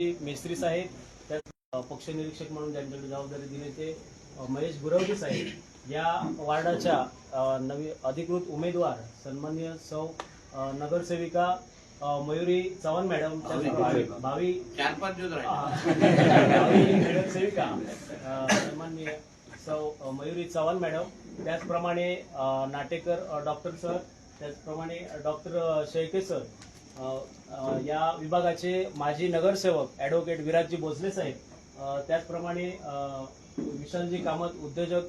मेस्त्री साहेब त्यात अ, पक्ष निरीक्षक म्हणून ज्यांच्याकडे जबाबदारी दिली ते महेश गुरवडी साहेब. या वार्डाच्या नवी अधिकृत उमेदवार सन्मान्य सौ नगरसेविका मयुरी चव्हाण मॅडम भावी चार पाच नगरसेविका अ, सन्माननीय सौ मयुरी चव्हाण मॅडम. त्याचप्रमाणे नाटेकर डॉक्टर सर. त्याचप्रमाणे डॉक्टर शेळके सर. या विभागाचे माजी नगरसेवक ॲडव्होकेट विराजजी भोसले साहेब त्याचप्रमाणे विशालजी कामत उद्योजक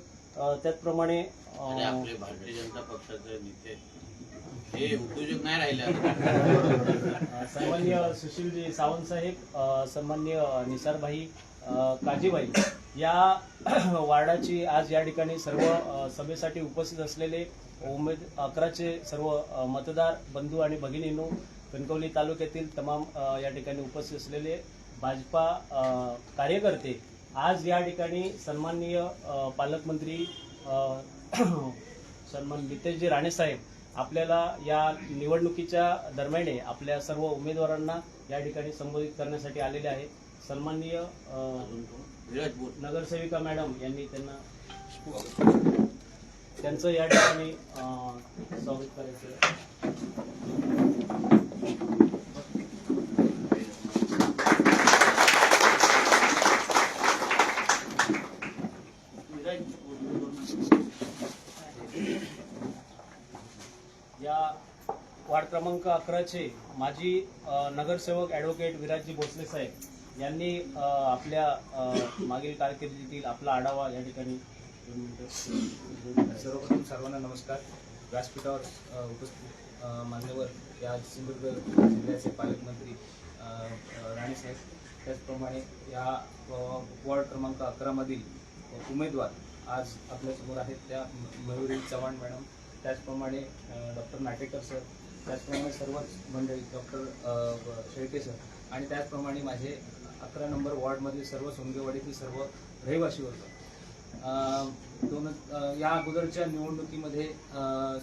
त्याचप्रमाणे आपले भारतीय जनता पक्षाचे नेते हे उद्योजक नाही राहिले आता. सन्मान्य सुशीलजी सावंत साहेब सन्मान्य निसारभाई अ, काजीबाई या वार्डाची आज या ठिकाणी सर्व अ, सभेसाठी उपस्थित असलेले उमेद अकराचे सर्व अ, मतदार बंधू आणि भगिनींनो कणकवली तालुक्यातील तमाम या ठिकाणी उपस्थित असलेले भाजपा कार्यकर्ते आज या ठिकाणी सन्माननीय पालकमंत्री सन्मान नितेशजी राणेसाहेब आपल्याला या निवडणुकीच्या दरम्याने आपल्या सर्व उमेदवारांना या ठिकाणी संबोधित करण्यासाठी आलेले आहेत सन्माननीय नगरसेविका मॅडम यांनी त्यांना त्यांचं या ठिकाणी स्वागत करायचं आहे. या वार्ड क्रमांक अकराचे माजी नगरसेवक ॲडव्होकेट विराजजी भोसले साहेब यांनी आपल्या मागील कारकिर्दीतील आपला आढावा या ठिकाणी सर्वप्रथम सर्वांना नमस्कार. व्यासपीठावर उपस्थित मान्यवर या सिंधुदुर्ग जिल्ह्याचे पालकमंत्री राणेसाहेब त्याचप्रमाणे या वॉर्ड क्रमांक अकरामधील उमेदवार आज आपल्यासमोर आहेत त्या मयुरी चव्हाण मॅडम. त्याचप्रमाणे डॉक्टर नाटेकर सर त्याचप्रमाणे सर्वच मंडळी डॉक्टर शेळके सर आणि त्याचप्रमाणे माझे अकरा नंबर वॉर्डमधील सर्व सोनगेवाडीतील सर्व रहिवासी होतं. दोन या अगोदरच्या निवडणुकीमध्ये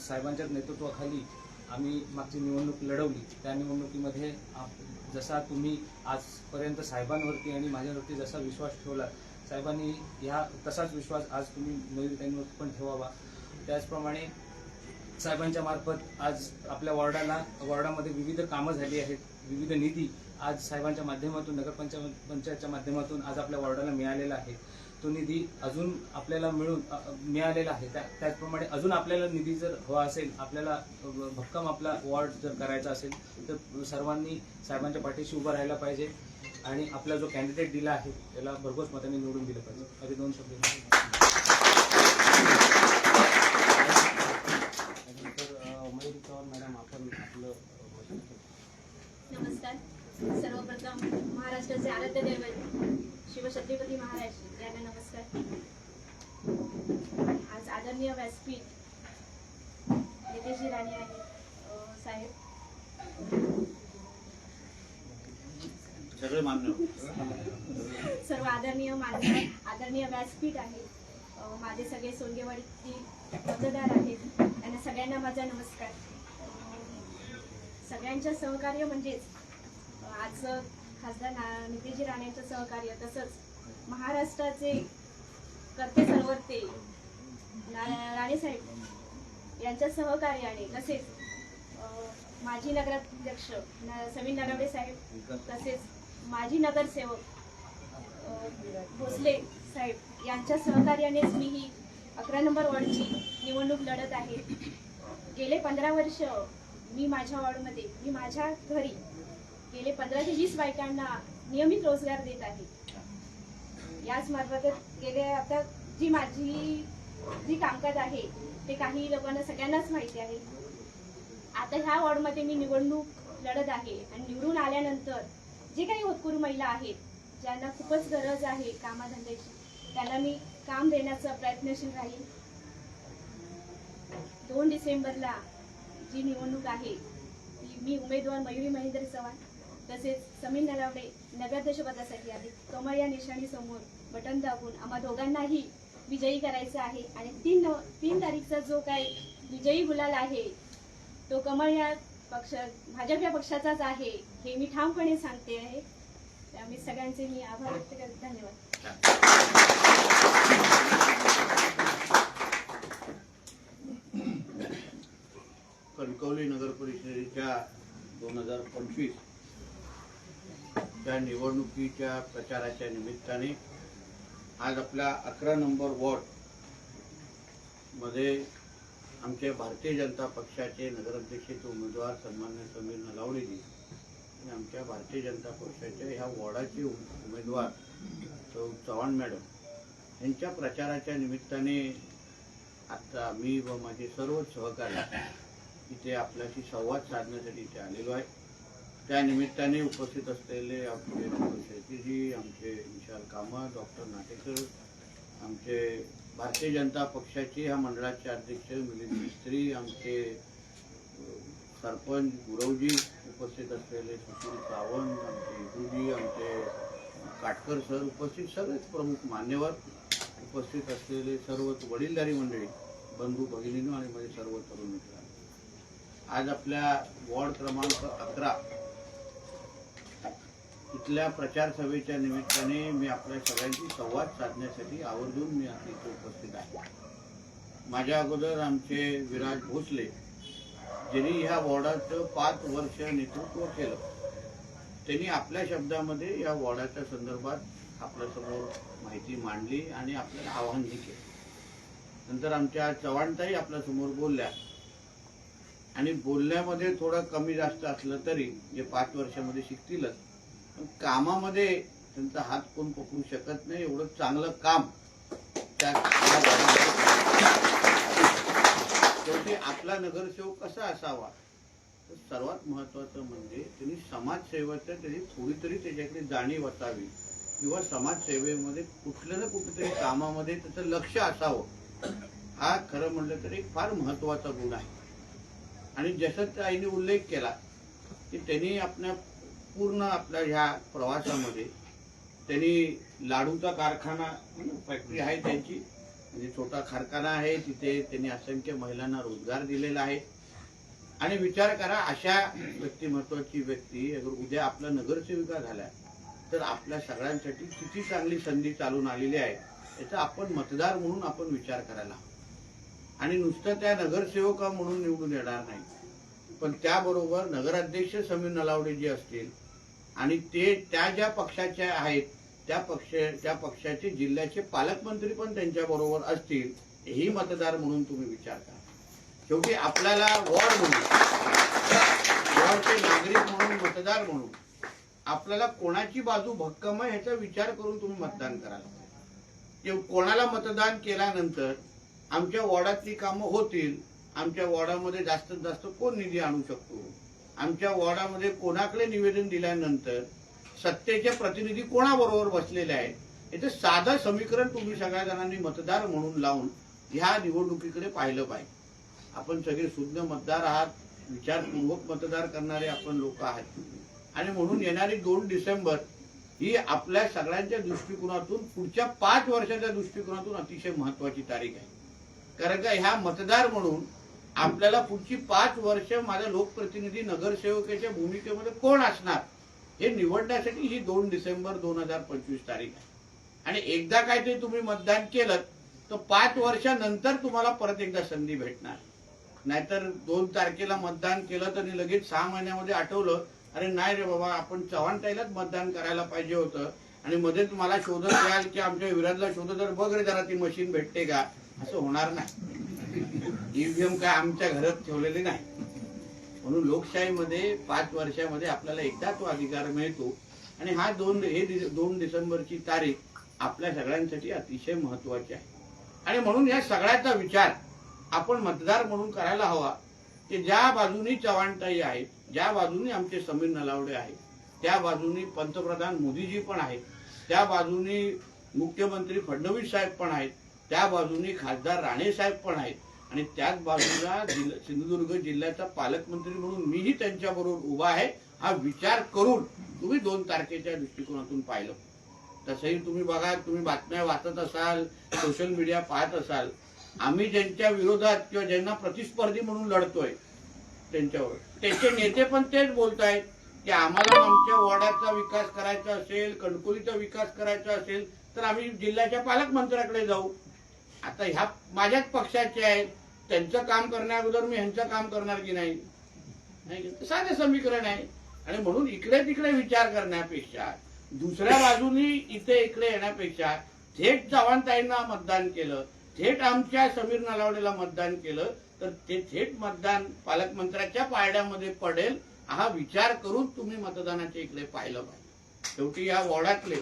साहेबांच्या नेतृत्वाखाली आम्ही मागची निवडणूक लढवली. त्या निवडणुकीमध्ये जसा तुम्ही आजपर्यंत साहेबांवरती आणि माझ्यावरती जसा विश्वास ठेवला साहेबांनी ह्या तसाच विश्वास आज तुम्ही मयुरीताईंवरती पण ठेवावा. त्याचप्रमाणे साहेबांच्या मार्फत आज आपल्या वॉर्डाला वॉर्डामध्ये विविध कामं झाली आहेत विविध निधी आज साहेबांच्या माध्यमातून नगरपंचायत पंचायतच्या माध्यमातून आज आपल्या वॉर्डाला मिळालेला आहे. तो निधी अजून आपल्याला मिळून मिळालेला आहे. त्या त्याचप्रमाणे अजून आपल्याला निधी जर हवा असेल आपल्याला भक्कम आपला वॉर्ड जर करायचा असेल तर सर्वांनी साहेबांच्या पाठीशी उभं राहायला पाहिजे आणि आपला जो कॅन्डिडेट दिला आहे त्याला भरघोस मताने निवडून दिलं पाहिजे. अरे दोन शब्द त्यानंतर अ, मयुरी चव्हाण मॅडम आपण आपलं अ, मत नमस्कार सर्वप्रथम महाराष्ट्राचे आराध्य दैवत शिवछत्रपती महाराज यांना नमस्कार. आज आदरणीय व्यासपीठ नितेशजी राणे आहे साहेब. सगळे मान्य सर्व आदरणीय मान्यवर आदरणीय व्यासपीठ आहे. माझे सगळे सोंगेवाडीतील मतदार आहेत. त्यांना सगळ्यांना माझा नमस्कार. अ, सगळ्यांचं सहकार्य म्हणजेच आज खासदार ना नितेशजी राणेंचं सहकार्य तसंच महाराष्ट्राचे कर्ते सर्वते ना- राणेसाहेब यांच्या सहकार्याने तसेच माजी नगराध्यक्ष न- समीर नरवडे साहेब तसेच माजी नगरसेवक भोसले साहेब यांच्या सहकार्यानेच मी ही अकरा नंबर वॉर्डची निवडणूक लढत आहे. गेले पंधरा वर्ष मी माझ्या वॉर्डमध्ये मी माझ्या घरी गेले पंधरा ते वीस बायकांना नियमित रोजगार देत आहे. याच मार्फत गेले आता जी माझी जी कामकाज आहे ते काही लोकांना सगळ्यांनाच माहिती आहे. आता ह्या वॉर्डमध्ये मी निवडणूक लढत आहे आणि निवडून आल्यानंतर जे काही होतकरू महिला आहेत ज्यांना खूपच गरज आहे कामाधंद्याची त्यांना मी काम देण्याचा प्रयत्नशील राहील. दोन डिसेंबरला जी निवडणूक आहे ती मी उमेदवार मयुरी महेंद्र चव्हाण तसेच समीर नलावडे नगराध्यक्षपदासाठी आले कमळ या निशाणी समोर बटन दाबून आम्हा दोघांनाही विजयी करायचं आहे. आणि तीन नव तीन तारीखचा जो काय विजयी गुलाल आहे तो कमळ या पक्ष भाजप या पक्षाचाच आहे हे मी ठामपणे सांगते आहे. त्यामुळे सगळ्यांचे मी आभार व्यक्त करते. धन्यवाद. कणकवली नगर परिषदेच्या दोन हजार पंचवीस त्या निवडणुकीच्या प्रचाराच्या निमित्ताने आज आपल्या अकरा नंबर वॉर्डमध्ये आमचे भारतीय जनता पक्षाचे नगराध्यक्षचे उमेदवार सन्मान्य समीर नलावडेजी आणि आमच्या भारतीय जनता पक्षाच्या ह्या वॉर्डाचे उम- उमेदवार सौ चव्हाण मॅडम यांच्या प्रचाराच्या निमित्ताने आता मी व माझे सर्व सहकारी इथे आपल्याशी संवाद साधण्यासाठी इथे आलेलो आहे. त्या निमित्ताने उपस्थित असलेले आपले डॉक्टर आमचे विशाल कामत डॉक्टर नाटेकर आमचे भारतीय जनता पक्षाचे ह्या मंडळाचे अध्यक्ष मिलिंद मिस्त्री आमचे सरपंच गुरवजी उपस्थित असलेले सुशील सावंत आमचे इंदूजी आमचे काटकर सर उपस्थित सगळेच प्रमुख मान्यवर उपस्थित असलेले सर्व वडीलधारी मंडळी बंधू भगिनीनो आणि माझे सर्व तरुण मित्र आज आपल्या वॉर्ड क्रमांक अकरा इथल्या प्रचार सभेच्या निमित्ताने मी आपल्या सगळ्यांशी संवाद साधण्यासाठी आवर्जून मी आता इथे उपस्थित आहे. माझ्या अगोदर आमचे विराज भोसले ज्यांनी ह्या वॉर्डाचं पाच वर्ष नेतृत्व केलं त्यांनी आपल्या शब्दामध्ये या वॉर्डाच्या संदर्भात आपल्यासमोर माहिती मांडली आणि आपल्याला आवाहनही केलं. नंतर आमच्या चव्हाणताही आपल्यासमोर बोलल्या आणि बोलण्यामध्ये थोडं कमी जास्त असलं तरी जे पाच वर्षामध्ये शिकतीलच कामामध्ये त्यांचा हात कोण पकडू शकत नाही एवढं चांगलं काम त्या शेवटी आपला नगरसेवक कसा असावा? तर सर्वात महत्वाचं म्हणजे त्यांनी समाजसेवेचं त्यांनी थोडी तरी त्याच्याकडे जाणीव असावी किंवा समाजसेवेमध्ये कुठल्या ना कुठेतरी कामामध्ये त्याचं लक्ष असावं. हा खरं म्हणलं तर एक फार महत्त्वाचा गुण आहे. आणि जसं आईने उल्लेख केला की त्यांनी आपल्या पूर्ण आपल्या ह्या प्रवासामध्ये त्यांनी लाडूचा कारखाना म्हणजे फॅक्टरी आहे त्यांची म्हणजे छोटा कारखाना आहे तिथे त्यांनी असंख्य महिलांना रोजगार दिलेला आहे आणि विचार करा अशा व्यक्तिमत्वाची व्यक्ती अगर उद्या आपला नगरसेविका झाल्या तर आपल्या सगळ्यांसाठी किती चांगली संधी चालून आलेली आहे याचा आपण मतदार म्हणून आपण विचार करायला हवा. आणि नुसतं त्या नगरसेवका म्हणून निवडून येणार नाही पण त्याबरोबर नगराध्यक्ष समीर नलावडे जे असतील आणि ते त्या ज्या पक्षाच्या आहेत त्या पक्ष त्या पक्षाचे जिल्ह्याचे पालकमंत्री पण त्यांच्या बरोबर असतील ही मतदार म्हणून तुम्ही विचार करा. शेवटी आपल्याला वॉर्ड म्हणून वॉर्डचे नागरिक म्हणून मतदार म्हणून आपल्याला कोणाची बाजू भक्कम आहे ह्याचा विचार करून तुम्ही मतदान करायला कोणाला मतदान केल्यानंतर आमच्या वॉर्डातली कामं होतील आमच्या वॉर्डामध्ये जास्तीत जास्त कोण निधी आणू शकतो? आमच्या वॉर्डामध्ये कोणाकडे निवेदन दिल्यानंतर सत्तेचे प्रतिनिधी कोणाबरोबर बसलेले आहेत याचं साधं समीकरण तुम्ही सगळ्या जणांनी मतदार म्हणून लावून ह्या निवडणुकीकडे पाहिलं पाहिजे. आपण सगळे शुद्ध मतदार आहात विचारपूर्वक मतदार करणारे आपण लोक आहात. आणि म्हणून येणारी दोन डिसेंबर ही आपल्या सगळ्यांच्या दृष्टिकोनातून पुढच्या पाच वर्षाच्या दृष्टिकोनातून अतिशय महत्वाची तारीख आहे. कारण का ह्या मतदार म्हणून आपल्याला पुढची पाच वर्ष माझा लोकप्रतिनिधी नगरसेवकाच्या भूमिकेमध्ये कोण असणार? हे निवडण्यासाठी ही दोन डिसेंबर दोन हजार पंचवीस तारीख आहे. आणि एकदा काय ते तुम्ही मतदान केलं तर पाच वर्षानंतर तुम्हाला परत एकदा संधी भेटणार. नाहीतर दोन तारखेला मतदान केलं तर लगेच सहा महिन्यामध्ये आठवलं अरे नाही रे बाबा आपण चव्हाण ताईलाच मतदान करायला पाहिजे होतं. आणि मध्येच मला शोधत याल की आमच्या विराजला शोधत बघ रे जरा ती मशीन भेटते का? असं होणार नाही. ईव्हीएम काय आमच्या घरात ठेवलेले नाही. म्हणून लोकशाहीमध्ये पाच वर्षामध्ये आपल्याला एकदा तो अधिकार मिळतो. आणि हा दोन हे दोन डिसेंबरची तारीख आपल्या सगळ्यांसाठी अतिशय महत्वाची आहे. आणि म्हणून या सगळ्याचा विचार आपण मतदार म्हणून करायला हवा की ज्या बाजूनी चव्हाणताई आहेत ज्या बाजूनी आमचे समीर नलावडे आहेत त्या बाजूनी पंतप्रधान मोदीजी पण आहेत त्या बाजूनी मुख्यमंत्री फडणवीस साहेब पण आहेत त्या बाजूनी खासदार राणे साहेब पण आहेत आणि त्याच बाजूला सिंधुदुर्ग जिल्ह्याचा पालकमंत्री म्हणून मीही त्यांच्याबरोबर उभा आहे हा विचार करून तुम्ही दोन तारखेच्या दृष्टिकोनातून पाहिलं. तसंही तुम्ही बघा तुम्ही बातम्या वाचत असाल सोशल मीडिया पाहत असाल आम्ही ज्यांच्या विरोधात किंवा ज्यांना प्रतिस्पर्धी म्हणून लढतोय त्यांच्यावर. त्यांचे नेते पण तेच बोलतायत की आम्हाला आमच्या वॉर्डाचा विकास करायचा असेल कणकोलीचा विकास करायचा असेल तर आम्ही जिल्ह्याच्या पालकमंत्र्याकडे जाऊ. आता ह्या माझ्याच पक्षाचे आहेत त्यांचं काम करण्या अगोदर मी ह्यांचं काम करणार की नाही? साधे समीकरण आहे. आणि म्हणून इकडे तिकडे विचार करण्यापेक्षा दुसऱ्या बाजूनी इथे इकडे येण्यापेक्षा थेट चव्हाणताईंना मतदान केलं थेट आमच्या समीर नलावडेला मतदान केलं तर ते थेट मतदान पालकमंत्र्याच्या पायड्यामध्ये पडेल. हा विचार करून तुम्ही मतदानाच्या इकडे पाहिलं पाहिजे. शेवटी या वॉर्डातले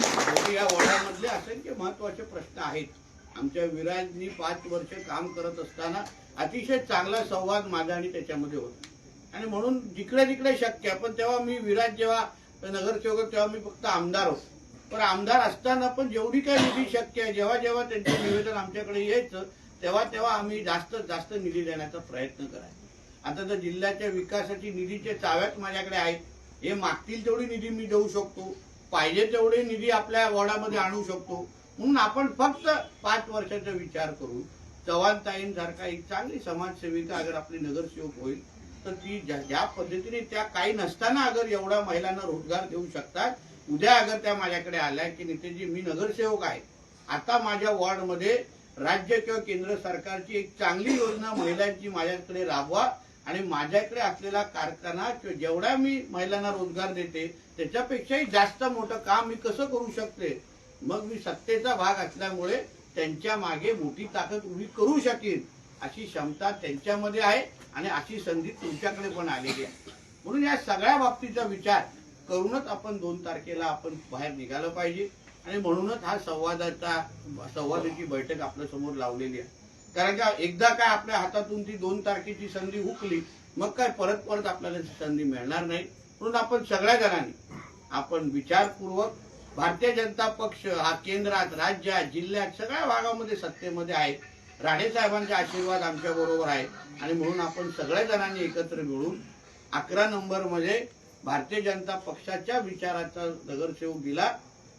शेवटी या वॉर्डामधले असंख्य महत्त्वाचे प्रश्न आहेत. आमच्या विराजनी पाच वर्ष काम करत असताना अतिशय चांगला संवाद माझा आणि त्याच्यामध्ये होता. आणि म्हणून जिकडे तिकडे शक्य पण तेव्हा मी विराज जेव्हा नगरसेवक तेव्हा मी फक्त आमदार होतो. पण आमदार असताना पण जेवढी काही निधी शक्य आहे जेव्हा जेव्हा त्यांचं निवेदन आमच्याकडे यायचं तेव्हा तेव्हा आम्ही जास्त जास्त निधी देण्याचा प्रयत्न करायचो. आता तर जिल्ह्याच्या विकासाची निधीचे चाव्यात माझ्याकडे आहेत. हे मागतील तेवढी निधी मी देऊ शकतो. पाहिजे तेवढे निधी आपल्या वॉर्डामध्ये आणू शकतो. म्हणून आपण फक्त पाच वर्षाचा विचार करू चव्हाणताईंसारखा एक चांगली समाजसेविका अगर आपली नगरसेवक होईल तर ती ज्या ज्या पद्धतीने त्या काही नसताना अगर एवढ्या महिलांना रोजगार देऊ शकतात उद्या अगर त्या माझ्याकडे आल्या की नितेजी मी नगरसेवक आहे. आता माझ्या वॉर्डमध्ये राज्य किंवा केंद्र सरकारची एक चांगली योजना महिलांची माझ्याकडे राबवा आणि माझ्याकडे असलेला कारखाना किंवा जेवढा मी महिलांना रोजगार देते त्याच्यापेक्षाही जास्त मोठं काम मी कसं करू शकते? मग मी सत्तेचा भाग असल्यामुळे त्यांच्या मागे मोठी ताकद उभी करू शकेन अशी क्षमता त्यांच्यामध्ये आहे आणि अशी संधी तुमच्याकडे पण आलेली आहे. म्हणून या सगळ्या बाबतीचा विचार करूनच आपण दोन तारखेला आपण बाहेर निघालं पाहिजे. आणि म्हणूनच हा संवादाचा संवादाची बैठक आपल्यासमोर लावलेली आहे. कारण का एकदा काय आपल्या हातातून ती दोन तारखेची संधी हुकली मग काय परत परत आपल्याला संधी मिळणार नाही. म्हणून आपण सगळ्या जणांनी आपण विचारपूर्वक भारतीय जनता पक्ष हा केंद्रात राज्यात जिल्ह्यात सगळ्या भागामध्ये सत्तेमध्ये आहे. राणेसाहेबांचा आशीर्वाद आमच्या बरोबर आहे. आणि म्हणून आपण सगळ्या जणांनी एकत्र मिळून अकरा नंबरमध्ये भारतीय जनता पक्षाच्या विचाराचा नगरसेवक दिला.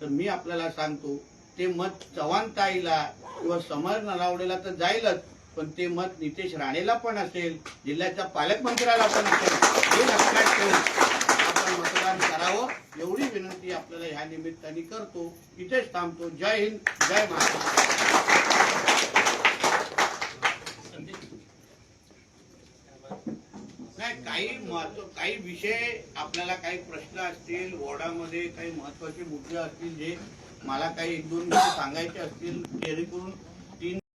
तर मी आपल्याला सांगतो ते मत चव्हाणताईला किंवा समर नलावडेला तर जाईलच पण ते मत नितेश राणेला पण असेल जिल्ह्याच्या पालकमंत्र्याला पण असेल. हे लक्षात ठेवून आपण मतदान करावं एवढी विनंती आपल्याला ह्या निमित्ताने करतो. इथेच थांबतो. जय हिंद जय महाराष्ट्र. नाही काही महत्त्व काही विषय आपल्याला काही प्रश्न असतील वॉर्डामध्ये काही महत्त्वाचे मुद्दे असतील जे मला काही एक दोन सांगायचे असतील जेणेकरून